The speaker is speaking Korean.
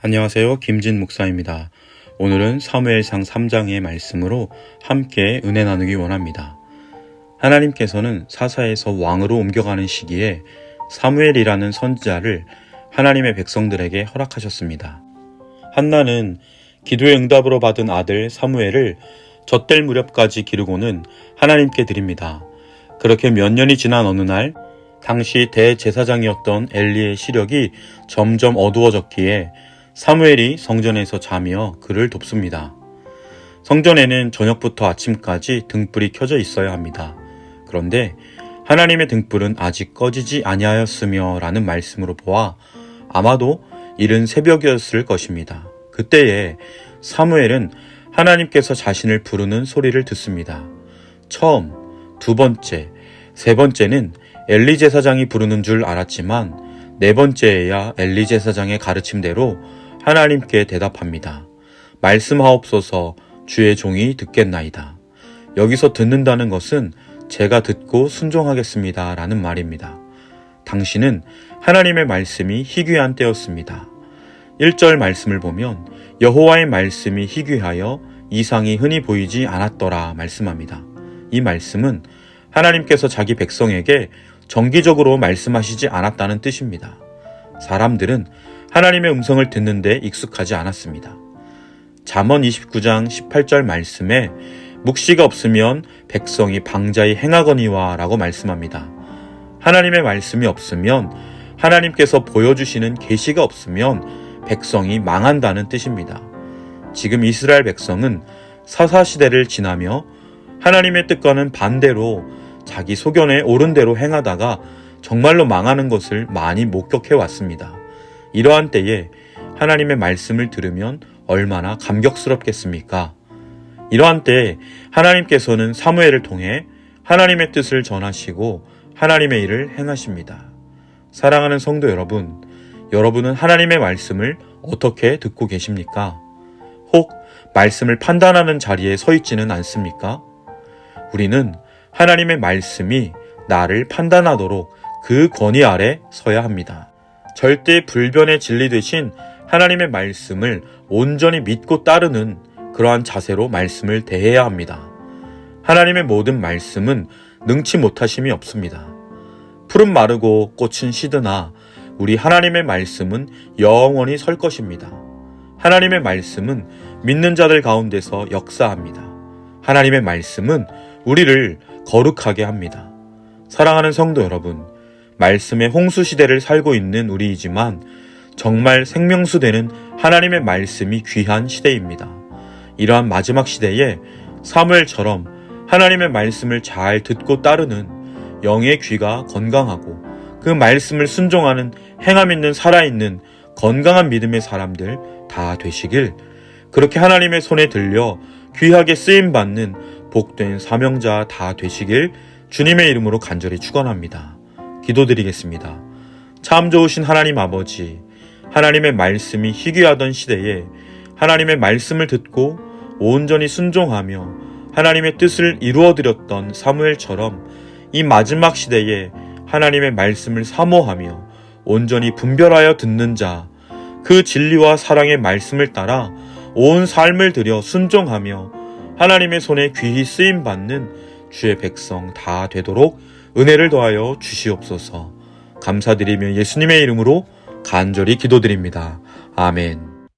안녕하세요. 김진 목사입니다. 오늘은 사무엘상 3장의 말씀으로 함께 은혜 나누기 원합니다. 하나님께서는 사사에서 왕으로 옮겨가는 시기에 사무엘이라는 선지자를 하나님의 백성들에게 허락하셨습니다. 한나는 기도의 응답으로 받은 아들 사무엘을 젖될 무렵까지 기르고는 하나님께 드립니다. 그렇게 몇 년이 지난 어느 날 당시 대제사장이었던 엘리의 시력이 점점 어두워졌기에 사무엘이 성전에서 자며 그를 돕습니다. 성전에는 저녁부터 아침까지 등불이 켜져 있어야 합니다. 그런데 하나님의 등불은 아직 꺼지지 아니하였으며 라는 말씀으로 보아 아마도 이른 새벽이었을 것입니다. 그때에 사무엘은 하나님께서 자신을 부르는 소리를 듣습니다. 처음, 두 번째, 세 번째는 엘리 제사장이 부르는 줄 알았지만 네 번째에야 엘리 제사장의 가르침대로 하나님께 대답합니다. 말씀하옵소서 주의 종이 듣겠나이다. 여기서 듣는다는 것은 제가 듣고 순종하겠습니다. 라는 말입니다. 당신은 하나님의 말씀이 희귀한 때였습니다. 1절 말씀을 보면 여호와의 말씀이 희귀하여 이상이 흔히 보이지 않았더라 말씀합니다. 이 말씀은 하나님께서 자기 백성에게 정기적으로 말씀하시지 않았다는 뜻입니다. 사람들은 하나님의 음성을 듣는데 익숙하지 않았습니다. 잠언 29장 18절 말씀에 묵시가 없으면 백성이 방자히 행하거니와 라고 말씀합니다. 하나님의 말씀이 없으면 하나님께서 보여주시는 계시가 없으면 백성이 망한다는 뜻입니다. 지금 이스라엘 백성은 사사 시대를 지나며 하나님의 뜻과는 반대로 자기 소견에 옳은 대로 행하다가 정말로 망하는 것을 많이 목격해 왔습니다. 이러한 때에 하나님의 말씀을 들으면 얼마나 감격스럽겠습니까? 이러한 때에 하나님께서는 사무엘을 통해 하나님의 뜻을 전하시고 하나님의 일을 행하십니다. 사랑하는 성도 여러분, 여러분은 하나님의 말씀을 어떻게 듣고 계십니까? 혹 말씀을 판단하는 자리에 서 있지는 않습니까? 우리는 하나님의 말씀이 나를 판단하도록 그 권위 아래 서야 합니다. 절대 불변의 진리 되신 하나님의 말씀을 온전히 믿고 따르는 그러한 자세로 말씀을 대해야 합니다. 하나님의 모든 말씀은 능치 못하심이 없습니다. 풀은 마르고 꽃은 시드나 우리 하나님의 말씀은 영원히 설 것입니다. 하나님의 말씀은 믿는 자들 가운데서 역사합니다. 하나님의 말씀은 우리를 거룩하게 합니다. 사랑하는 성도 여러분, 말씀의 홍수 시대를 살고 있는 우리이지만 정말 생명수 되는 하나님의 말씀이 귀한 시대입니다. 이러한 마지막 시대에 사무엘처럼 하나님의 말씀을 잘 듣고 따르는 영의 귀가 건강하고 그 말씀을 순종하는 행함 있는 살아있는 건강한 믿음의 사람들 다 되시길 그렇게 하나님의 손에 들려 귀하게 쓰임 받는 복된 사명자 다 되시길 주님의 이름으로 간절히 축원합니다. 기도드리겠습니다. 참 좋으신 하나님 아버지, 하나님의 말씀이 희귀하던 시대에 하나님의 말씀을 듣고 온전히 순종하며 하나님의 뜻을 이루어드렸던 사무엘처럼 이 마지막 시대에 하나님의 말씀을 사모하며 온전히 분별하여 듣는 자, 그 진리와 사랑의 말씀을 따라 온 삶을 들여 순종하며 하나님의 손에 귀히 쓰임 받는 주의 백성 다 되도록 은혜를 더하여 주시옵소서. 감사드리며 예수님의 이름으로 간절히 기도드립니다. 아멘.